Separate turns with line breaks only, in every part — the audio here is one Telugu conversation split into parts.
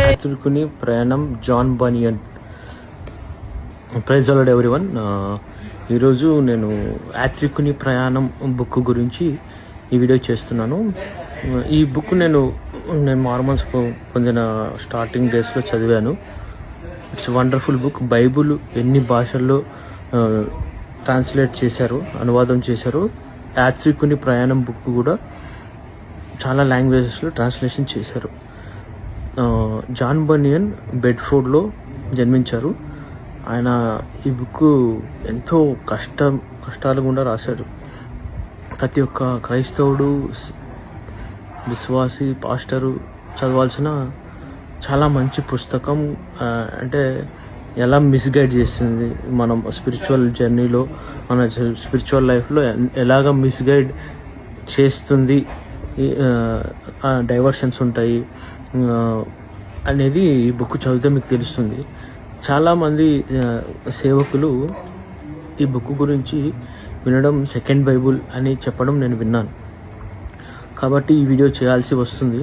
యాత్రికుని ప్రయాణం John Bunyan. Praise the Lord everyone. ఈరోజు నేను యాత్రికుని ప్రయాణం బుక్ గురించి ఈ వీడియో చేస్తున్నాను. ఈ బుక్ నేను నేను మార్మన్స్ పొందిన స్టార్టింగ్ డేస్లో చదివాను. It's wonderful book. బైబుల్ ఎన్ని భాషల్లో ట్రాన్స్లేట్ చేశారు అనువాదం చేశారు. యాత్రికుని ప్రయాణం బుక్ కూడా చాలా లాంగ్వేజెస్లో ట్రాన్స్లేషన్ చేశారు. జాన్ బనియన్ బెడ్ఫోర్డ్లో జన్మించారు. ఆయన ఈ బుక్ ఎంతో కష్టం కష్టాలు గుండా రాశాడు ప్రతి ఒక్క క్రైస్తవుడు విశ్వాసి పాస్టరు చదవాల్సిన చాలా మంచి పుస్తకం. అంటే ఎలా మిస్గైడ్ చేస్తుంది మనం స్పిరిచువల్ జర్నీలో మన స్పిరిచువల్ లైఫ్లో ఎలాగ మిస్గైడ్ చేస్తుంది డైవర్షన్స్ ఉంటాయి. అనేది ఈ బుక్ చదివితే మీకు తెలుస్తుంది. చాలామంది సేవకులు ఈ బుక్ గురించి వినడం సెకండ్ బైబుల్ అని చెప్పడం నేను విన్నాను. కాబట్టి ఈ వీడియో చేయాల్సి వస్తుంది.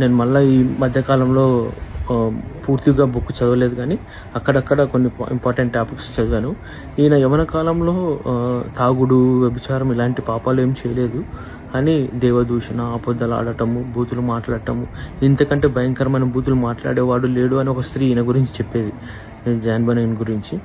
నేను మళ్ళీ ఈ మధ్యకాలంలో పూర్తిగా బుక్ చదవలేదు కానీ అక్కడక్కడ కొన్ని ఇంపార్టెంట్ టాపిక్స్ చదివాను. ఈయన యవన కాలంలో తాగుడు వ్యభిచారం ఇలాంటి పాపాలు ఏం చేయలేదు. కానీ దేవదూషణ అబద్ధాలు ఆడటము బూతులు మాట్లాడటము ఇంతకంటే భయంకరమైన బూతులు మాట్లాడేవాడు లేడు అని ఒక స్త్రీ ఈయన గురించి చెప్పేది. జాన్బన్ గురించి.